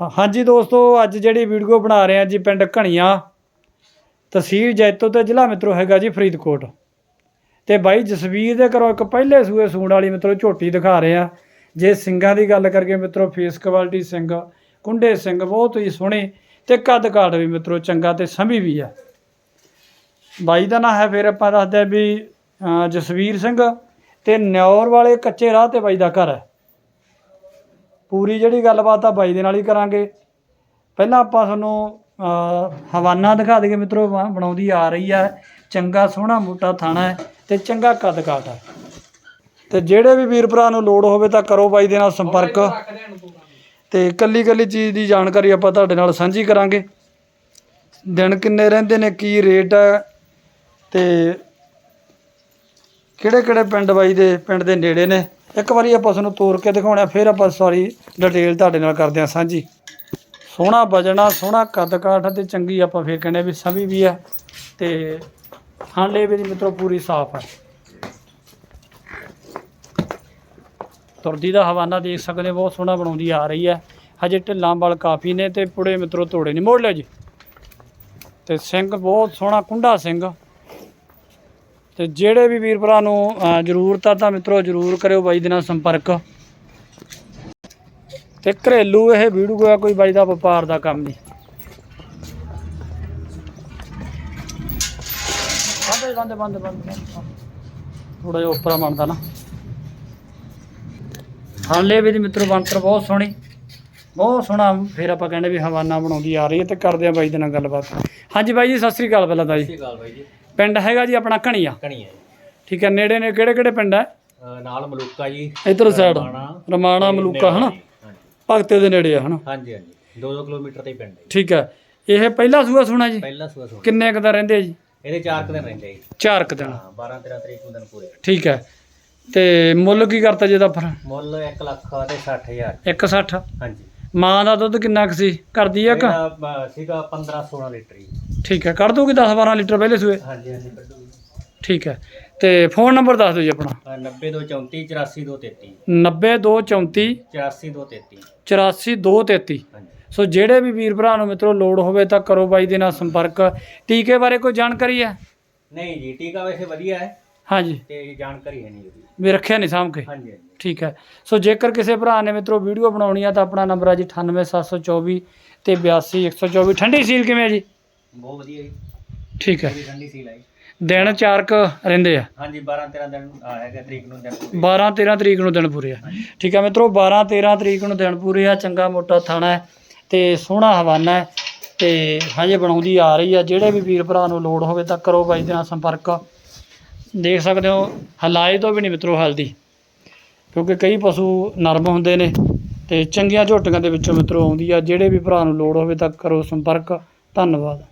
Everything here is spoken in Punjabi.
ਹਾਂਜੀ ਦੋਸਤੋ, ਅੱਜ ਜਿਹੜੀ ਵੀਡੀਓ ਬਣਾ ਰਹੇ ਹਾਂ ਜੀ ਪਿੰਡ ਘਣੀਆਂ, ਤਹਿਸੀਲ ਜੈਤੋ ਤੇ ਜ਼ਿਲ੍ਹਾ ਮਿੱਤਰੋ ਹੈਗਾ ਜੀ ਫਰੀਦਕੋਟ। ਤੇ ਬਾਈ ਜਸਵੀਰ ਦੇ ਘਰੋਂ ਇੱਕ ਪਹਿਲੇ ਸੂਏ ਸੂਣ ਵਾਲੀ ਮਿੱਤਰੋ ਝੋਟੀ ਦਿਖਾ ਰਹੇ ਆ ਜੇ ਸਿੰਘਾਂ ਦੀ ਗੱਲ ਕਰਕੇ ਮਿੱਤਰੋ, ਫੇਸ ਕੁਆਲਿਟੀ ਸਿੰਘ, ਕੁੰਡੇ ਸਿੰਘ ਬਹੁਤ ਹੀ ਸੋਹਣੇ ਤੇ ਕੱਦ ਕਾਠ ਵੀ ਮਿੱਤਰੋ ਚੰਗਾ ਤੇ ਸੰਭੀ ਵੀ ਆ। ਬਾਈ ਦਾ ਨਾਂ ਹੈ, ਫਿਰ ਆਪਾਂ ਦੱਸਦੇ ਆ ਵੀ ਜਸਵੀਰ ਸਿੰਘ ਤੇ ਨਿਉਰ ਵਾਲੇ ਕੱਚੇ ਰਾਹ ਤੇ ਬਾਈ ਦਾ ਘਰ ਹੈ। ਪੂਰੀ ਜਿਹੜੀ ਗੱਲਬਾਤ ਆ ਬਾਈ ਦੇ ਨਾਲ ਹੀ ਕਰਾਂਗੇ। ਪਹਿਲਾਂ ਆਪਾਂ ਤੁਹਾਨੂੰ ਹਵਾਨਾ ਦਿਖਾ ਦਈਏ ਮਿੱਤਰੋ ਬਣਾਉਂਦੀ ਆ ਰਹੀ ਆ। ਚੰਗਾ ਸੋਹਣਾ ਮੋਟਾ ਥਾਣਾ ਹੈ ਤੇ ਚੰਗਾ ਕੱਦ ਕਾਠ ਹੈ ਤੇ ਜਿਹੜੇ ਵੀ ਵੀਰ ਭਰਾ ਨੂੰ ਲੋੜ ਹੋਵੇ ਤਾਂ ਕਰੋ ਬਾਈ ਦੇ ਨਾਲ ਸੰਪਰਕ। ਤੇ ਕੱਲੀ ਕੱਲੀ ਚੀਜ਼ ਦੀ ਜਾਣਕਾਰੀ ਆਪਾਂ ਤੁਹਾਡੇ ਨਾਲ ਸਾਂਝੀ ਕਰਾਂਗੇ। ਦਿਨ ਕਿੰਨੇ ਰਹਿੰਦੇ ਨੇ ਕੀ ਰੇਟ ਹੈ ਤੇ ਕਿਹੜੇ ਕਿਹੜੇ ਪਿੰਡ ਬਾਈ ਦੇ ਪਿੰਡ ਦੇ ਨੇੜੇ ਨੇ? ਇੱਕ ਵਾਰੀ ਆਪਾਂ ਤੁਹਾਨੂੰ ਤੋਰ ਕੇ ਦਿਖਾਉਣਾ, ਫਿਰ ਆਪਾਂ ਸਾਰੀ ਡਿਟੇਲ ਤੁਹਾਡੇ ਨਾਲ ਕਰਦੇ ਹਾਂ ਸਾਂਝੀ। ਸੋਹਣਾ ਵਜਣਾ, ਸੋਹਣਾ ਕੱਦ ਕਾਠ ਤੇ ਚੰਗੀ ਆਪਾਂ ਫਿਰ ਕਹਿੰਦੇ ਵੀ ਸਭੀ ਵੀ ਹੈ ਤੇ ਹਾਂਲੇ ਵੀ ਦੀ ਮਿੱਤਰੋ ਪੂਰੀ ਸਾਫ਼ ਹੈ। ਤੁਰਦੀ ਦਾ ਹਵਾਨਾ ਦੇਖ ਸਕਦੇ ਬਹੁਤ ਸੋਹਣਾ ਬਣਾਉਂਦੀ ਆ ਰਹੀ ਹੈ। ਹਜੇ ਢਿੱਲਾਂ ਵਾਲ ਕਾਫੀ ਨੇ ਤੇ ਪੁੜੇ ਮਿੱਤਰੋ ਤੋੜੇ ਨਹੀਂ, ਮੋੜ ਲਿਓ ਜੀ। ਤੇ ਸਿੰਘ ਬਹੁਤ ਸੋਹਣਾ, ਕੁੰਡਾ ਸਿੰਘ। ਤੇ ਜਿਹੜੇ ਵੀ ਵੀਰ ਭਰਾ ਨੂੰ ਜ਼ਰੂਰਤ ਆ ਤਾਂ ਮਿੱਤਰੋ ਜ਼ਰੂਰ ਕਰਿਓ ਬਾਈ ਦੇ ਨਾਲ ਸੰਪਰਕ। ਤੇ ਘਰੇਲੂ ਇਹ ਵੀਡੀਓ ਆ, ਕੋਈ ਬਾਈ ਦਾ ਵਪਾਰ ਦਾ ਕੰਮ ਨਹੀਂ। ਬੰਦ ਬੰਦ ਬੰਦ ਥੋੜਾ ਜਿਹਾ ਉੱਪਰ ਮੰਨਦਾ ਨਾ। ਹਾਲੇ ਵੀ ਦੀ ਮਿੱਤਰੋ ਬੰਤਰ ਬਹੁਤ ਸੋਹਣੀ। ਬਹੁਤ ਸੋਹਣਾ, ਫਿਰ ਆਪਾਂ ਕਹਿੰਦੇ ਵੀ ਹਵਾਨਾ ਬਣਾਉਂਦੀ ਆ ਰਹੀ ਹੈ ਤੇ ਕਰਦੇ ਆ ਬਾਈ ਦੇ ਨਾਲ ਗੱਲਬਾਤ। ਹਾਂਜੀ ਬਾਈ ਜੀ, ਸਤਿ ਸ੍ਰੀ ਅਕਾਲ ਪਹਿਲਾਂ ਤਾਂ ਜੀ। ਸਤਿ ਸ਼੍ਰੀ ਅਕਾਲ ਬਾਈ ਜੀ। ਪਿੰਡ ਹੈਗਾ ਜੀ ਆਪਣਾ ਘਣੀਆ। ਕਣੀਆਂ ਠੀਕ ਹੈ ਨੇੜੇ ਨੇ ਕਿਹੜੇ ਕਿਹੜੇ ਪਿੰਡ ਹੈ? ਅਹ ਨਾਲ ਮਲੂਕਾ ਜੀ। ਇਧਰ ਸਾਈਡ ਰਮਾਣਾ, ਰਮਾਣਾ ਮਲੂਕਾ ਹਨਾ? ਭਗਤੇ ਦੇ ਨੇੜੇ ਆ ਹਨਾ? ਹਾਂਜੀ ਹਾਂਜੀ। 2-2 ਕਿਲੋਮੀਟਰ ਤੇ ਹੀ ਪਿੰਡ ਹੈ ਜੀ। ਠੀਕ ਹੈ। ਇਹ ਪਹਿਲਾ ਸੂਆ ਸੁਣਾ ਜੀ? ਪਹਿਲਾ ਸੂਆ ਸੂਆ ਕਿੰਨੇ ਕੁ ਦਾ ਰਹਿੰਦੇ ਆ ਜੀ? ਇਹਦੇ 4 ਕੁ ਦਿਨ ਰਹਿੰਦੇ ਜੀ। ਚਾਰ ਕੁ ਦਿਨ। ਹਾਂ 12-13 ਤਰੀਕ ਨੂੰ ਦਿਨ ਪੂਰੇ ਠੀਕ ਹੈ। ਤੇ ਮੁੱਲ ਕੀ ਕਰਤਾ ਜੀ ਦਾ ਫਿਰ? ਮੁੱਲ 1 ਲੱਖ ਤੇ 60000 160 ਹਾਂਜੀ। ਮਾਂ ਦਾ ਦੁੱਧ ਕਿੰਨਾ ਕੁ ਸੀ? ਕਰਦੀ ਆ ਕਿ ਇਹਦਾ ਅਹ, ਸੀਗਾ 15-16 ਲੀਟਰ ਜੀ। ਠੀਕ ਹੈ ਕਰ ਦੋਗੇ 10 12 ਲੀਟਰ ਪਹਿਲੇ ਸੂਏ? ਹਾਂਜੀ ਹਾਂਜੀ ਕੱਢੋ ਠੀਕ ਹੈ ਤੇ ਫੋਨ ਨੰਬਰ ਦੱਸ ਦਿਓ ਜੀ ਆਪਣਾ। 9234 84233 90234 84233 84233 ਹਾਂਜੀ। ਸੋ ਜਿਹੜੇ ਵੀ ਵੀਰ ਭਰਾ ਨੂੰ ਮਿੱਤਰੋ ਲੋੜ ਹੋਵੇ ਤਾਂ ਕਰੋ ਬਾਈ ਦੇ ਨਾਲ ਸੰਪਰਕ। ਟੀਕੇ ਬਾਰੇ ਕੋਈ ਜਾਣਕਾਰੀ ਹੈ? ਨਹੀਂ ਜੀ ਟੀਕਾ ਵੈਸੇ ਵਧੀਆ ਹੈ। ਹਾਂਜੀ। ਤੇ ਜਾਣਕਾਰੀ ਹੈ ਨਹੀਂ ਉਹਦੀ। ਵੀ ਰੱਖਿਆ ਨਹੀਂ ਸਾਂਭ ਕੇ? ਹਾਂਜੀ ਹਾਂਜੀ। ਠੀਕ ਹੈ। ਸੋ ਜੇਕਰ ਕਿਸੇ ਭਰਾ ਨੇ ਮਿੱਤਰੋ ਵੀਡੀਓ ਬਣਾਉਣੀ ਆ ਤਾਂ ਆਪਣਾ ਨੰਬਰ ਆ ਜੀ 98724 ਤੇ 82124 ਠੰਡੀ ਸੀਲ ਕਿਵੇਂ ਹੈ ਜੀ? ਬਹੁਤ ਵਧੀਆ ਜੀ। ਠੀਕ ਹੈ। ਪੂਰੀ ਠੰਡੀ ਦਿਨ ਚਾਰ ਕੁ ਰਹਿੰਦੇ ਆ? ਹਾਂਜੀ 12-13 ਦਿਨ ਆ ਹੈਗਾ ਤਰੀਕ ਨੂੰ ਦਿਨ ਪੂਰੇ। 12 13 ਤਰੀਕ ਨੂੰ ਦਿਨ ਪੂਰੇ ਆ। ਠੀਕ ਹੈ ਮਿੱਤਰੋ 12 13 ਤਰੀਕ ਨੂੰ ਦਿਨ ਪੂਰੇ ਆ। ਚੰਗਾ ਮੋਟਾ ਥਾਣਾ ਹੈ ਤੇ ਸੋਹਣਾ ਹਵਾਨਾ ਹੈ ਤੇ ਹਜੇ ਬਣਾਉਂਦੀ ਆ ਰਹੀ ਆ। ਜਿਹੜੇ ਵੀ ਵੀਰ ਭਰਾ ਨੂੰ ਲੋੜ ਹੋਵੇ ਤਾਂ ਕਰੋ ਬਾਈ ਦੇ ਨਾਲ ਸੰਪਰਕ। ਦੇਖ ਸਕਦੇ ਹੋ ਹਲਾਏ ਤੋਂ ਵੀ ਨਹੀਂ ਮਿੱਤਰੋ ਹਲਦੀ। ਕਿਉਂਕਿ ਕਈ ਪਸ਼ੂ ਨਰਮ ਹੁੰਦੇ ਨੇ ਤੇ ਚੰਗੀਆਂ ਝੋਟੀਆਂ ਦੇ ਵਿੱਚੋਂ ਮਿੱਤਰੋ ਆਉਂਦੀ ਆ। ਜਿਹੜੇ ਵੀ ਭਰਾ ਨੂੰ ਲੋੜ ਹੋਵੇ ਤਾਂ ਕਰੋ ਸੰਪਰਕ। ਧੰਨਵਾਦ।